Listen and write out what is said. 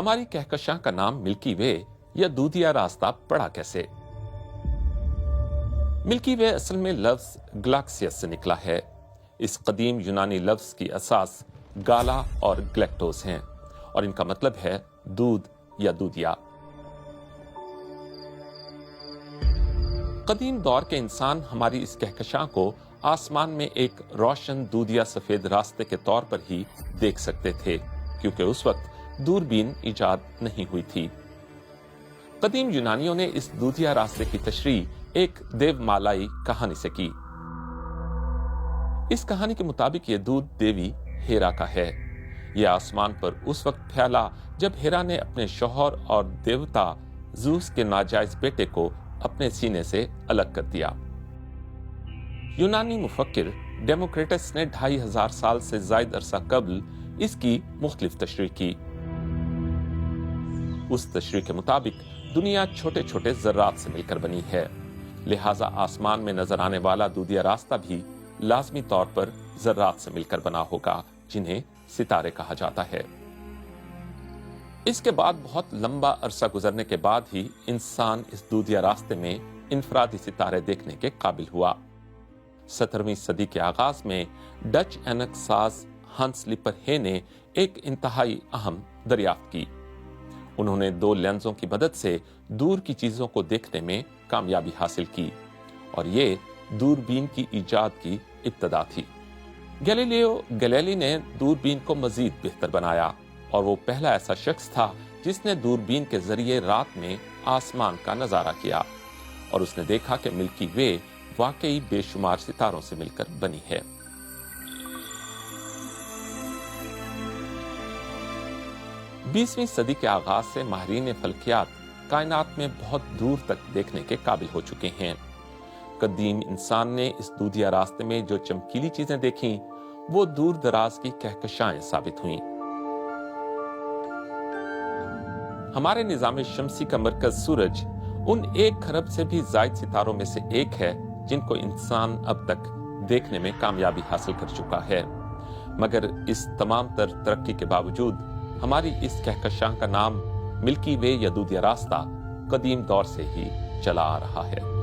ہماری کہکشاں کا نام ملکی وے یا دودھیا راستہ پڑا کیسے؟ ملکی وے اصل میں لفظ گلاکسیس سے نکلا ہے۔ اس قدیم یونانی لفظ کی اساس گالا اور گلیکٹوز ہیں اور ان کا مطلب ہے دودھ یا دودھیا۔ قدیم دور کے انسان ہماری اس کہکشاں کو آسمان میں ایک روشن دودھیا سفید راستے کے طور پر ہی دیکھ سکتے تھے، کیونکہ اس وقت دوربین ایجاد نہیں ہوئی تھی۔ قدیم یونانیوں نے اس دودھیا راستے کی تشریح ایک دیو مالائی کہانی سے کی۔ اس کہانی کے مطابق یہ دودھ دیوی ہیرا کا ہے۔ یہ آسمان پر اس وقت پھیلا جب ہیرا نے اپنے شوہر اور دیوتا زوس کے ناجائز بیٹے کو اپنے سینے سے الگ کر دیا۔ یونانی مفکر ڈیموکریٹس نے ڈھائی ہزار سال سے زائد عرصہ قبل اس کی مختلف تشریح کی۔ اس تشریح کے مطابق دنیا چھوٹے چھوٹے ذرات سے مل کر بنی ہے۔ لہٰذا آسمان میں نظر آنے والا دودھیا راستہ بھی لازمی طور پر ذرات سے مل کر بنا ہوگا، جنہیں ستارے کہا جاتا ہے۔ اس کے بعد بہت لمبا عرصہ گزرنے کے بعد ہی انسان اس دودھیا راستے میں انفرادی ستارے دیکھنے کے قابل ہوا۔ سترویں صدی کے آغاز میں ڈچ اینک ساز ہنس لیپر ہے نے ایک انتہائی اہم دریافت کی۔ انہوں نے دو لینزوں کی مدد سے دور کی چیزوں کو دیکھنے میں کامیابی حاصل کی اور یہ دوربین کی ایجاد کی ابتدا تھی۔ گیلیلیو گلیلی نے دوربین کو مزید بہتر بنایا اور وہ پہلا ایسا شخص تھا جس نے دوربین کے ذریعے رات میں آسمان کا نظارہ کیا اور اس نے دیکھا کہ ملکی وے واقعی بے شمار ستاروں سے مل کر بنی ہے۔ بیسویں صدی کے آغاز سے ماہرین فلکیات کائنات میں بہت دور تک دیکھنے کے قابل ہو چکے ہیں۔ قدیم انسان نے اس دودھیا راستے میں جو چمکیلی چیزیں دیکھیں، وہ دور دراز کی کہکشائیں ثابت ہوئیں۔ ہمارے نظام شمسی کا مرکز سورج ان ایک خرب سے بھی زائد ستاروں میں سے ایک ہے، جن کو انسان اب تک دیکھنے میں کامیابی حاصل کر چکا ہے۔ مگر اس تمام تر ترقی کے باوجود ہماری اس کہکشاں کا نام ملکی وے یا دودھیا راستہ قدیم دور سے ہی چلا آ رہا ہے۔